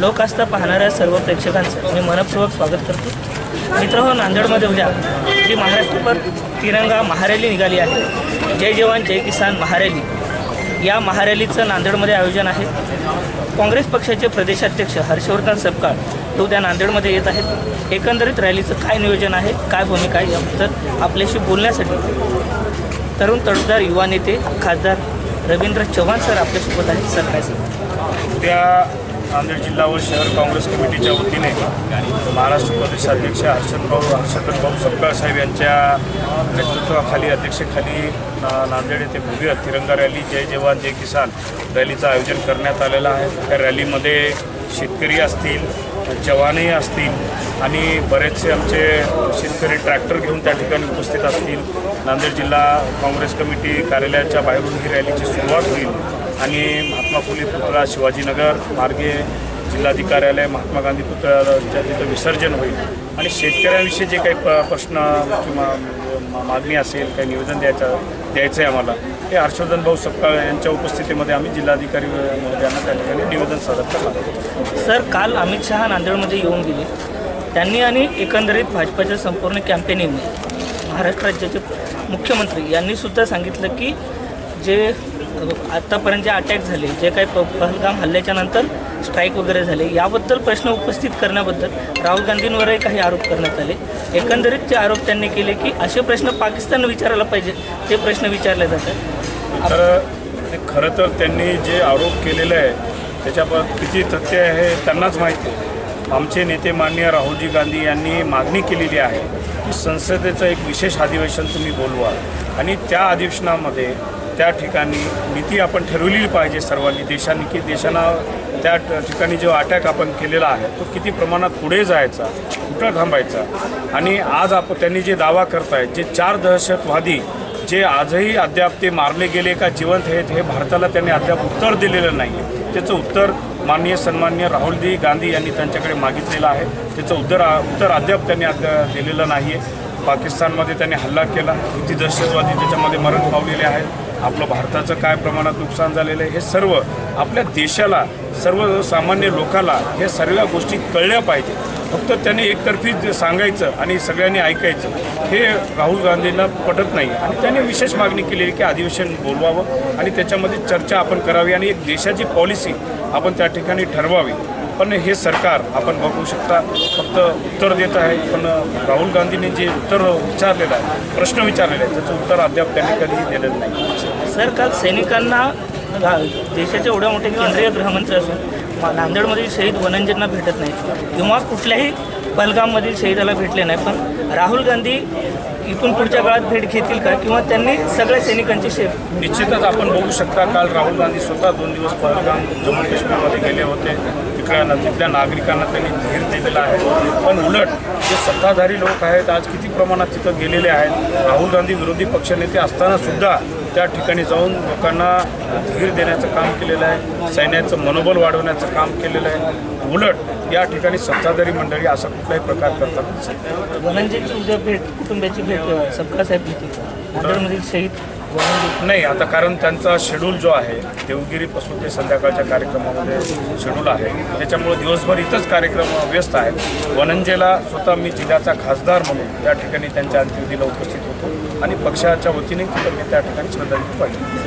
लोकआस्था पाहणाऱ्या सर्व प्रेक्षकांचं मी मनपूर्वक स्वागत करतो. मित्र हो नांदेडमध्ये उद्या जी महाराष्ट्रभर तिरंगा महारॅली निघाली आहे. जय जवान जय किसान महारॅली. या महारॅलीचं नांदेडमध्ये आयोजन आहे. काँग्रेस पक्षाचे प्रदेशाध्यक्ष हर्षवर्धन सपकाळ हे उद्या नांदेडमध्ये येत आहेत. एकंदरीत रॅलीचं काय नियोजन आहे काय भूमिका आहे याबद्दल आपल्याशी बोलण्यासाठी तरुण तडफदार युवा नेते खासदार रवींद्र चव्हाण सर आपल्यासोबत आहेत. सर काय सर त्या नांदेड जिल्हा व शहर काँग्रेस कमिटीच्या वतीने महाराष्ट्र प्रदेशाध्यक्ष हर्षद भाऊ हर्षवर्धन भाऊ सपकाळ साहेब यांच्या नेतृत्वाखाली अध्यक्षेखाली नांदेड येथे भव्य तिरंगा रॅली जय जवान जय किसान रॅलीचं आयोजन करण्यात आलेलं आहे. त्या रॅलीमध्ये शेतकरी असतील जवानही असतील आणि बरेचसे आमचे शेतकरी ट्रॅक्टर घेऊन त्या ठिकाणी उपस्थित असतील. नांदेड जिल्हा काँग्रेस कमिटी कार्यालयाच्या बाहेरून ही रॅलीची सुरुवात होईल. आणि महात्मा फुले पुतळा शिवाजीनगर मार्गे जिल्हाधिकार्यालय महात्मा गांधी पुतळ्याच्या तिथं विसर्जन होईल. आणि शेतकऱ्यांविषयी जे काही प प्रश्न किंवा मा- मागणी असेल काही निवेदन द्यायचं द्यायचं आहे आम्हाला ते हर्षवर्धन भाऊ सपकाळ यांच्या उपस्थितीमध्ये आम्ही जिल्हाधिकारी महोदयांना त्या ठिकाणी निवेदन सादर करणार सर काल अमित शहा नांदेडमध्ये येऊन गेले. त्यांनी आणि एकंदरीत भाजपाच्या संपूर्ण कॅम्पेनिंगने महाराष्ट्र राज्याचे मुख्यमंत्री यांनी सुद्धा सांगितलं की जे आत्तापर्यंत जे अटॅक झाले जे काही प पहलगाम हल्ल्याच्या नंतर स्ट्राईक वगैरे झाले याबद्दल प्रश्न उपस्थित करण्याबद्दल राहुल गांधींवरही काही आरोप करण्यात आले. एकंदरीत जे आरोप त्यांनी केले की असे प्रश्न पाकिस्तान विचारायला पाहिजे ते प्रश्न विचारले जातात. तर खरं तर त्यांनी जे आरोप केलेले आहे त्याच्याबद्दल किती तथ्य आहे त्यांनाच माहिती आहे. आमचे नेते माननीय राहुलजी गांधी यांनी मागणी केलेली आहे की संसदेचं एक विशेष अधिवेशन तुम्ही बोलवा. आणि त्या अधिवेशनामध्ये त्या ठिकाणी नीती आपण ठरवलेली पाहिजे सर्वांनी देशांनी की देशांना त्या ठिकाणी जो अटॅक आपण केलेला आहे तो किती प्रमाणात पुढे जायचा कुठं थांबायचा? आणि आज आपण त्यांनी जे दावा करतायत जे चार दहशतवादी जे आजही अद्याप ते मारले गेले का जिवंत आहेत हे भारताला त्यांनी अद्याप उत्तर दिलेलं नाही आहे त्याचं उत्तर माननीय सन्माननीय राहुलजी गांधी यांनी त्यांच्याकडे मागितलेलं आहे. त्याचं उत्तर उत्तर अद्याप त्यांनी अद्याप दिलेलं नाही आहे पाकिस्तानमध्ये त्यांनी हल्ला केला. किती दहशतवादी त्याच्यामध्ये मरण पावलेले आहेत. आपलं भारताचं काय प्रमाणात नुकसान झालेलं आहे हे सर्व आपल्या देशाला सर्वसामान्य लोकाला हे सर्व गोष्टी कळल्या पाहिजे. फक्त त्यांनी एकतर्फी सांगायचं आणि सगळ्यांनी ऐकायचं हे राहुल गांधींना पटत नाही. आणि त्यांनी विशेष मागणी केलेली की अधिवेशन बोलवावं आणि त्याच्यामध्ये चर्चा आपण करावी आणि एक देशाची पॉलिसी आपण त्या ठिकाणी ठरवावी. पण हे सरकार आपण बघू शकता फक्त उत्तर देत आहे पण राहुल गांधींनी जे उत्तर विचारलेलं आहे प्रश्न विचारलेला आहे त्याचं उत्तर अद्याप त्यांनी कधीही दिलेलं नाही. सर काल सैनिकांना देशाच्या एवढ्या मोठ्या केंद्रीय गृहमंत्री असून नांदेडमधील शहीद वनंजींना भेटत नाही किंवा कुठल्याही पलगाममधील शहीदाला भेटले नाही. पण राहुल गांधी इथून पुढच्या काळात भेट घेतील का? किंवा त्यांनी सगळ्या सैनिकांची शे निश्चितच आपण बघू शकता काल राहुल गांधी स्वतः दोन दिवस पहलगाम जम्मू काश्मीरमध्ये गेले होते. तिकड्या तिथल्या नागरिकांना त्यांनी धीर दिलेला आहे. पण उलट जे सत्ताधारी लोक आहेत आज किती प्रमाणात तिथं गेलेले आहेत राहुल गांधी विरोधी पक्षनेते असताना सुद्धा त्या ठिकाणी जाऊन लोकांना धीर देण्याचं काम केलेलं आहे सैन्याचं मनोबल वाढवण्याचं काम केलेलं आहे. उलट या ठिकाणी सत्ताधारी मंडळी असा कुठलाही प्रकार करतात धनंजयची उद्या भेट कुटुंबियाची भेट सबका साहेब घेतील शहीद नाही आता कारण त्यांचा शेड्यूल जो आहे देवगिरीपासून ते संध्याकाळच्या कार्यक्रमामध्ये शेड्यूल आहे. त्याच्यामुळे दिवसभर इथंच कार्यक्रम व्यस्त आहेत. वनंजेला स्वतः मी जिल्ह्याचा खासदार म्हणून त्या ठिकाणी त्यांच्या अंत्यविधीला उपस्थित होतो आणि पक्षाच्या वतीने तिथं मी त्या ठिकाणी श्रद्धांजली पाहिजे